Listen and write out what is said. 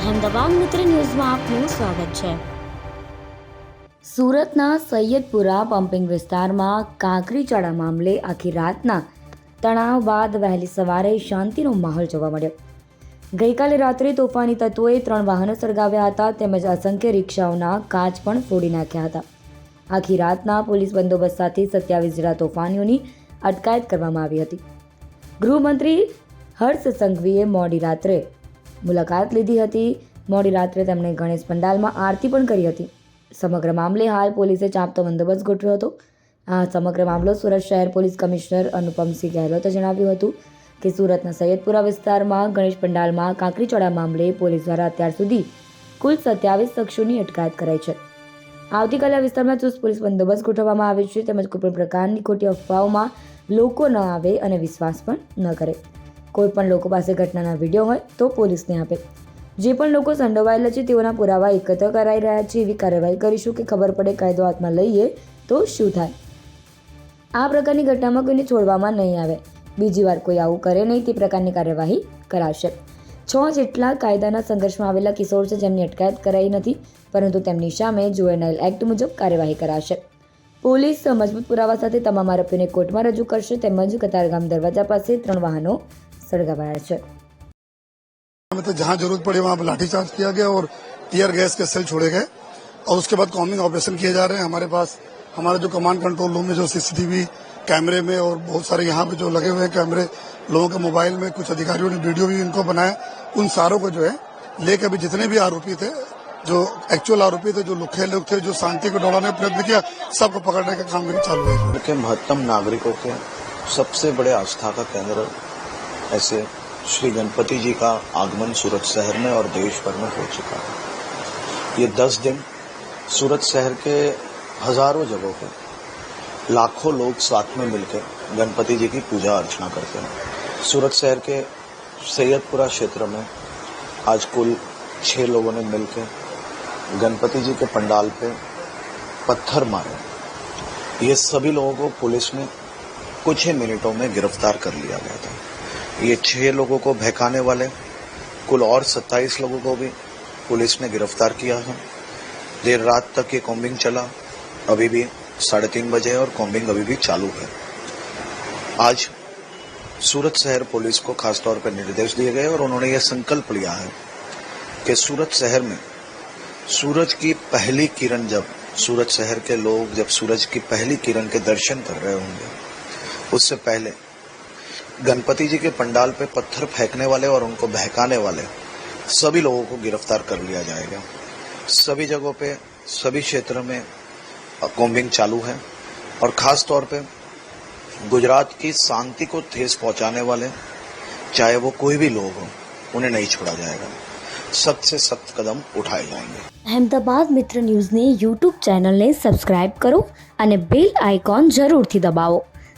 અહેમદાબાદ મિત્ર ન્યૂઝમાં આપનું સ્વાગત છે. સુરતના સૈયદપુરા પમ્પિંગ વિસ્તારમાં કાંકરીચાળા મામલે આખી રાતના તણાવ બાદ વહેલી સવારે શાંતિનો માહોલ જોવા મળ્યો. ગઈકાલે રાત્રે તોફાની તત્વોએ ત્રણ વાહનો સળગાવ્યા હતા, તેમજ અસંખ્ય રિક્ષાઓના કાચ પણ ફોડી નાખ્યા હતા. આખી રાતના પોલીસ બંદોબસ્ત સાથે સત્યાવીસ જેટલા તોફાનીઓની અટકાયત કરવામાં આવી હતી. ગૃહમંત્રી હર્ષ સંઘવીએ મોડી રાત્રે મુલાકાત લીધી હતી. મોડી રાત્રે તેમણે ગણેશ પંડાલમાં આરતી પણ કરી હતી. સમગ્ર મામલે હાલ પોલીસે ચાંપતો બંદોબસ્ત ગોઠવ્યો હતો. આ સમગ્ર મામલો સુરત શહેર પોલીસ કમિશનર અનુપમસિંહ ગહેલોતે જણાવ્યું હતું કે સુરતના સૈયદપુરા વિસ્તારમાં ગણેશ પંડાલમાં કાંકરીચોળા મામલે પોલીસ દ્વારા અત્યાર સુધી કુલ સત્યાવીસ શખ્સોની અટકાયત કરાઈ છે. આવતીકાલે આ વિસ્તારમાં ચુસ્ત પોલીસ બંદોબસ્ત ગોઠવવામાં આવે છે. તેમજ કોઈપણ પ્રકારની ખોટી અફવાઓમાં લોકો ન આવે અને વિશ્વાસ પણ ન કરે. કોઈ પણ લોકો પાસે ઘટનાના વીડિયો હોય તો પોલીસને આપે. જે પણ લોકો સંડોવાયેલા છે, તેઓના પુરાવા એકત્ર કરાઈ રહ્યા છે. એવી કાર્યવાહી કરીશું કે ખબર પડે કાયદો હાથમાં લઈએ તો શું થાય. આ પ્રકારની ઘટનામાં કોઈને છોડવામાં નહીં આવે. બીજી વાર કોઈ આવું કરે નહીં, તે પ્રકારની કાર્યવાહી કરાશે. છ જેટલા કાયદાના સંઘર્ષમાં આવેલા કિશોર છે, જેમની અટકાયત કરાઈ નથી, પરંતુ તેમની સામે જુએનાઇલ એક્ટ મુજબ કાર્યવાહી કરાશે. પોલીસ મજબૂત પુરાવા સાથે તમામ આરોપીઓને કોર્ટમાં રજૂ કરશે, તેમજ કતારગામ દરવાજા પાસે ત્રણ વાહનો સળગાવાયા છે में तो जहां जरूरत पड़ी वहां पर लाठीचार्ज किया गया और टीयर गैस के सेल छोड़े गए और उसके बाद कॉमिंग ऑपरेशन किए जा रहे हैं हमारे पास हमारा जो कमांड कंट्रोल रूम में जो सीसीटीवी कैमरे में और बहुत सारे यहाँ पे जो लगे हुए हैं कैमरे लोगों के मोबाइल में कुछ अधिकारियों ने वीडियो भी इनको बनाया उन सारों को जो है लेकर अभी जितने भी आरोपी थे जो एक्चुअल आरोपी थे जो लुखे लोग थे जो शांति को दौड़ाने का प्रयत्न किया सबको पकड़ने का कामगिरी चालू है के महत्तम नागरिकों के सबसे बड़े आस्था का केंद्र ऐसे श्री गणपति जी का आगमन सूरत शहर में और देश भर में हो चुका है। ये दस दिन सूरत शहर के हज़ारों जगहों पर लाखों लोग साथ में मिलकर गणपति जी की पूजा अर्चना करते हैं। सूरत शहर के सैयदपुरा क्षेत्र में आज कुल छह लोगों ने मिलकर गणपति जी के पंडाल पे पत्थर मारे। ये सभी लोगों को पुलिस ने कुछ ही मिनटों में गिरफ़्तार कर लिया गया था। ये छह लोगों को बहकाने वाले, कुल और सत्ताईस लोगों को भी पुलिस ने गिरफ़्तार किया है। देर रात तक ये कॉम्बिंग चला। अभी भी साढ़े तीन बजे और कॉम्बिंग अभी भी चालू है। आज सूरत शहर पुलिस को खासतौर पर निर्देश दिए गए और उन्होंने यह संकल्प लिया है कि सूरत शहर में सूरज की पहली किरण जब सूरत शहर के लोग जब सूरज की पहली किरण के दर्शन कर रहे होंगे, उससे पहले गणपति जी के पंडाल पे पत्थर फेंकने वाले और उनको बहकाने वाले सभी लोगों को गिरफ्तार कर लिया जाएगा सभी जगहों पे सभी क्षेत्र में कॉम्बिंग चालू है और खास तौर पे गुजरात की शांति को ठेस पहुंचाने वाले चाहे वो कोई भी लोग हो उन्हें नहीं छोड़ा जाएगा सख्त से सख्त कदम उठाए जाएंगे અહેમદાબાદ મિત્ર ન્યૂઝની યુટ્યુબ ચેનલને સબસ્ક્રાઇબ કરો અને બેલ આઇકોન જરૂરથી દબાવો